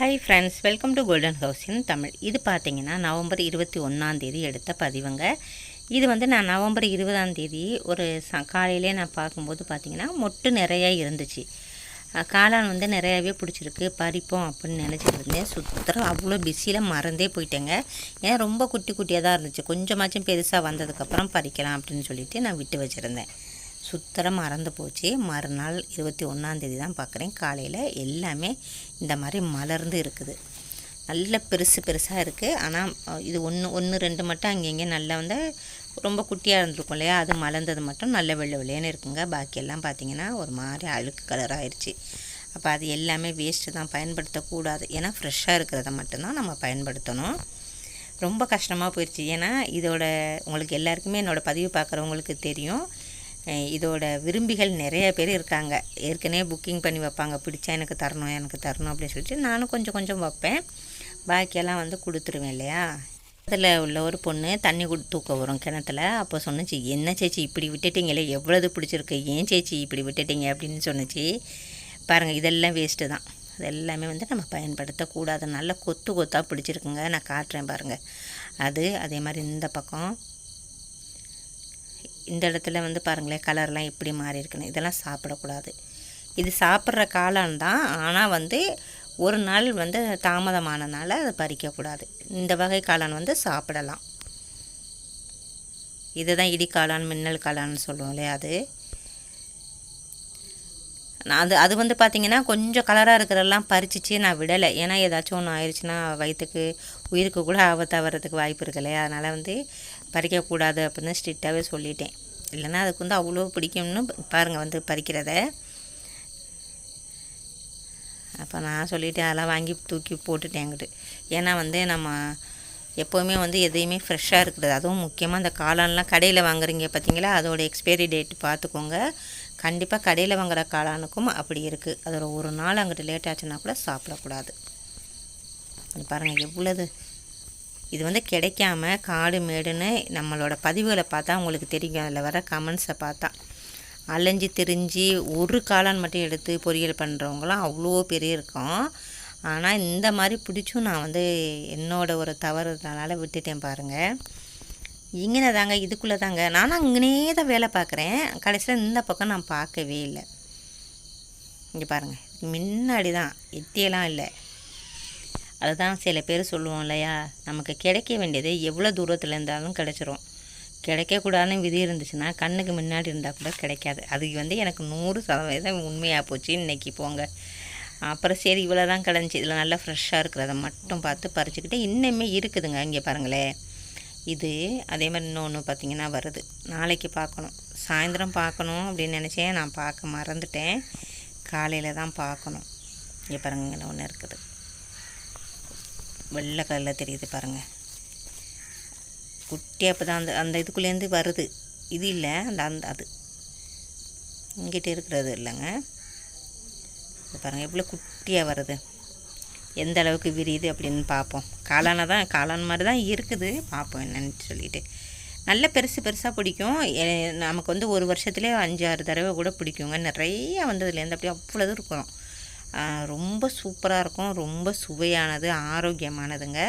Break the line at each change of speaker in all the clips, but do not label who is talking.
Hi friends welcome to golden house in Tamil இது பார்த்தீங்கன்னா November இருபத்தி ஒன்றாந்தேதி எடுத்த பதிவுங்க. இது வந்து நான் நவம்பர் இருபதாந்தேதி ஒரு ச காலையிலே நான் பார்க்கும்போது பார்த்தீங்கன்னா மொட்டு நிறையா இருந்துச்சு. காளான் வந்து நிறையாவே பிடிச்சிருக்கு. பறிப்போம் அப்படின்னு நினச்சிட்டு இருந்தேன். சுத்தரம் அவ்வளோ பிஸியில் மறந்தே போயிட்டேங்க. ஏன்னா ரொம்ப குட்டி குட்டியாக தான் இருந்துச்சு. கொஞ்சமாச்சும் பெருசாக வந்ததுக்கப்புறம் பறிக்கலாம் அப்படின்னு சொல்லிட்டு நான் விட்டு வச்சுருந்தேன். சுத்தரம் மறந்து போச்சு. மறுநாள் இருபத்தி ஒன்றாந்தேதி தான் பார்க்குறேன் காலையில் எல்லாமே இந்த மாதிரி மலர்ந்து இருக்குது. நல்ல பெருசு பெருசாக இருக்குது ஆனால் இது ஒன்று ஒன்று ரெண்டு மட்டும் அங்கங்கே நல்லா வந்து ரொம்ப குட்டியாக இருந்திருக்கும் இல்லையா? அது மலர்ந்தது மட்டும் நல்ல வெள்ளை வெள்ளையன்னு இருக்குங்க. பாக்கியெல்லாம் பார்த்தீங்கன்னா ஒரு மாதிரி அழுக்கு கலர் ஆயிடுச்சு அப்போ அது எல்லாமே வேஸ்ட்டு தான். பயன்படுத்தக்கூடாது. ஏன்னா ஃப்ரெஷ்ஷாக இருக்கிறத மட்டும்தான் நம்ம பயன்படுத்தணும். ரொம்ப கஷ்டமாக போயிடுச்சு ஏன்னா இதோட உங்களுக்கு எல்லாருக்குமே என்னோடய பதிவு பார்க்குறவங்களுக்கு தெரியும். இதோட விரும்பிகள் நிறைய பேர் இருக்காங்க. ஏற்கனவே புக்கிங் பண்ணி வைப்பாங்க. பிடிச்சா எனக்கு தரணும் எனக்கு தரணும் அப்படின்னு சொல்லிட்டு நானும் கொஞ்சம் கொஞ்சம் வைப்பேன். பாக்கியெல்லாம் வந்து கொடுத்துருவேன் இல்லையா? அதில் உள்ள ஒரு பொண்ணு தண்ணி கொடு தூக்க வரும் கிணத்துல. அப்போ சொன்னுச்சு என்ன சேச்சி இப்படி விட்டுட்டீங்களே? எவ்வளவு பிடிச்சிருக்கு? ஏன் சேச்சி இப்படி விட்டுட்டீங்க? அப்படின்னு சொன்னுச்சு. பாருங்கள் இதெல்லாம் வேஸ்ட்டு தான். எல்லாமே வந்து நம்ம பயன்படுத்தக்கூடாது. நல்ல கொத்து கொத்தாக பிடிச்சிருக்குங்க. நான் காட்டுறேன் பாருங்கள் அது அதே மாதிரி இந்த பக்கம். இந்த இடத்துல வந்து பாருங்களேன் கலர்லாம் எப்படி மாறி இருக்குன்னு. இதெல்லாம் சாப்பிடக்கூடாது. இது சாப்பிட்ற காளான் தான். ஆனால் வந்து ஒரு நாள் வந்து தாமதமானனால அதை பறிக்கக்கூடாது. இந்த வகை காளான் வந்து சாப்பிடலாம். இதுதான் இடி காளான் மின்னல் காளான்னு சொல்லுவோம் இல்லையா அது? நான் அது அது வந்து பார்த்திங்கன்னா கொஞ்சம் கலராக இருக்கிறதெல்லாம் பறிச்சிச்சு நான் விடலை. ஏன்னா ஏதாச்சும் ஒன்று ஆயிடுச்சுன்னா வயிற்றுக்கு உயிருக்கு கூட ஆபத்தாக வர்றதுக்கு வாய்ப்பு இருக்குல்லையா அதனால் வந்து பறிக்கக்கூடாது அப்படின்னு ஸ்ட்ரிக்டாகவே சொல்லிட்டேன். இல்லைன்னா அதுக்கு வந்து அவ்வளோ பிடிக்கும்னு பாருங்கள் வந்து பறிக்கிறத. அப்போ நான் சொல்லிவிட்டேன் அதெல்லாம் வாங்கி தூக்கி போட்டுட்டேன் என்கிட்ட. ஏன்னா வந்து நம்ம எப்போவுமே வந்து எதையுமே ஃப்ரெஷ்ஷாக இருக்கிறது அதுவும் முக்கியமாக அந்த காளான்லாம் கடையில் வாங்குறீங்க பார்த்தீங்களா அதோட எக்ஸ்பைரி டேட் பார்த்துக்கோங்க. கண்டிப்பாக கடையில் வாங்குற காளானுக்கும் அப்படி இருக்குது அதோட ஒரு நாள் அங்கிட்ட லேட் ஆச்சுன்னா கூட சாப்பிடக்கூடாது. பாருங்கள் எவ்வளவு இது வந்து கிடைக்காம காடு மேடுன்னு நம்மளோட பதிவுகளை பார்த்தா உங்களுக்கு தெரியும். அதில் வர கமெண்ட்ஸை பார்த்தா. அலைஞ்சு திரிஞ்சு ஒரு காளான் மட்டும் எடுத்து பொரியல் பண்ணுறவங்களாம் அவ்வளோ பெரிய இருக்கும். ஆனால் இந்த மாதிரி பிடிச்சும் நான் வந்து என்னோட ஒரு தவறுனால விட்டுட்டேன் பாருங்கள் இங்கே தாங்க இதுக்குள்ளே தாங்க நானும் இங்கனே தான் வேலை பார்க்குறேன். கடைசியில் இந்த பக்கம் நான் பார்க்கவே இல்லை. இங்கே பாருங்கள் முன்னாடி தான் எத்தியெல்லாம் இல்லை. அதுதான் சில பேர் சொல்லுவோம் இல்லையா? நமக்கு கிடைக்க வேண்டியது எவ்வளோ தூரத்தில் இருந்தாலும் கிடைச்சிரும். கிடைக்கக்கூடாதுன்னு விதி இருந்துச்சுன்னா கண்ணுக்கு முன்னாடி இருந்தால் கூட கிடைக்காது. அது வந்து எனக்கு நூறு சதவீதம் உண்மையாக போச்சு. இன்றைக்கி போங்க. அப்புறம் சரி இவ்வளோ தான் கிடஞ்சி இதில் நல்லா ஃப்ரெஷ்ஷாக இருக்கிறத மட்டும் பார்த்து பறிச்சுக்கிட்டு இன்னுமே இருக்குதுங்க. இங்கே பாருங்களேன். இது அதே மாதிரி இன்னொன்று பார்த்தீங்கன்னா வருது. நாளைக்கு பார்க்கணும். சாயந்தரம் பார்க்கணும் அப்படின்னு நினச்சேன் நான் பார்க்க மறந்துட்டேன். காலையில் தான் பார்க்கணும். இங்கே பாருங்க ஒன்று இருக்குது. வெள்ளை கலரில் தெரியுது பாருங்கள் குட்டி அப்போ தான் அந்த அந்த இதுக்குள்ளேருந்து வருது. இது இல்லை அந்த அந்த அது. இங்கிட்ட இருக்கிறது இல்லைங்க. இது பாருங்கள் எவ்வளோ குட்டியாக வருது. எந்த அளவுக்கு விரியுது அப்படின்னு பார்ப்போம். காளானை தான் காளான் மாதிரி தான் இருக்குது. பார்ப்போம் என்னன்னு சொல்லிட்டு. நல்ல பெருசு பெருசாக பிடிக்கும். நமக்கு வந்து ஒரு வருஷத்துலேயே அஞ்சு ஆறு தடவை கூட பிடிக்குங்க. நிறையா வந்ததுலேருந்து அப்படியே அவ்வளோது இருக்கும். ரொம்ப சூப்பராக இருக்கும். ரொம்ப சுவையானது ஆரோக்கியமானதுங்க.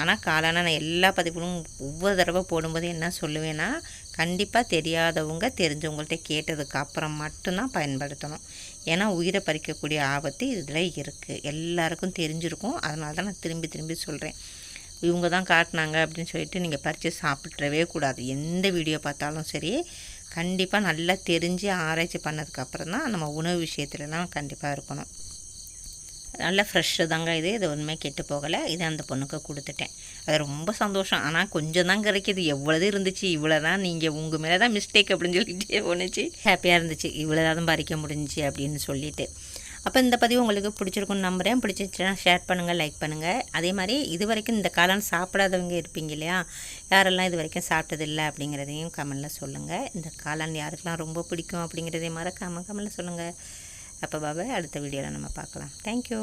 ஆனால் காலான நான் எல்லா பதிவுகளும் ஒவ்வொரு தடவை போடும்போது என்ன சொல்லுவேன்னா கண்டிப்பாக தெரியாதவங்க தெரிஞ்சவங்கள்ட்ட கேட்டதுக்கு அப்புறம் மட்டும்தான் பயன்படுத்தணும். ஏன்னா உயிரை பறிக்கக்கூடிய ஆபத்து இதில் இருக்குது எல்லாருக்கும் தெரிஞ்சிருக்கும். அதனால தான் நான் திரும்பி திரும்பி சொல்கிறேன் இவங்க தான் காட்டினாங்க அப்படின்னு சொல்லிட்டு நீங்கள் பறித்து சாப்பிட்றவே கூடாது. எந்த வீடியோ பார்த்தாலும் சரி கண்டிப்பாக நல்லா தெரிஞ்சு ஆராய்ச்சி பண்ணதுக்கப்புறம் தான் நம்ம உணவு விஷயத்துலலாம் கண்டிப்பாக இருக்கணும். நல்ல ஃப்ரெஷ்ஷு தாங்க இது. இது ஒன்றுமே கெட்டு போகலை. இது அந்த பொண்ணுக்கு கொடுத்துட்டேன். அது ரொம்ப சந்தோஷம். ஆனால் கொஞ்சம் தான் கிடைக்கிது. எவ்வளோது இருந்துச்சு இவ்வளோ தான் நீங்கள் உங்கள் மேலே தான் மிஸ்டேக் அப்படின்னு சொல்லிட்டு ஒன்றுச்சு ஹாப்பியாக இருந்துச்சு. இவ்வளோ தான் பறிக்க முடிஞ்சுச்சு அப்படின்னு சொல்லிட்டு. அப்போ இந்த பதிவு உங்களுக்கு பிடிச்சிருக்குன்னு நம்புகிறேன் பிடிச்சிருச்சுன்னா ஷேர் பண்ணுங்கள் லைக் பண்ணுங்கள் அதே மாதிரி இது வரைக்கும் இந்த காளான் சாப்பிடாதவங்க இருப்பீங்க இல்லையா? யாரெல்லாம் இது வரைக்கும் சாப்பிட்டதில்லை அப்படிங்கிறதையும் கமெண்டில் சொல்லுங்கள் இந்த காளான் யாருக்கெல்லாம் ரொம்ப பிடிக்கும் அப்படிங்கிறதையும் மறக்காமல் கமெண்டில் சொல்லுங்கள் அப்போ பாபா அடுத்த வீடியோவில் நம்ம பார்க்கலாம். தேங்க்யூ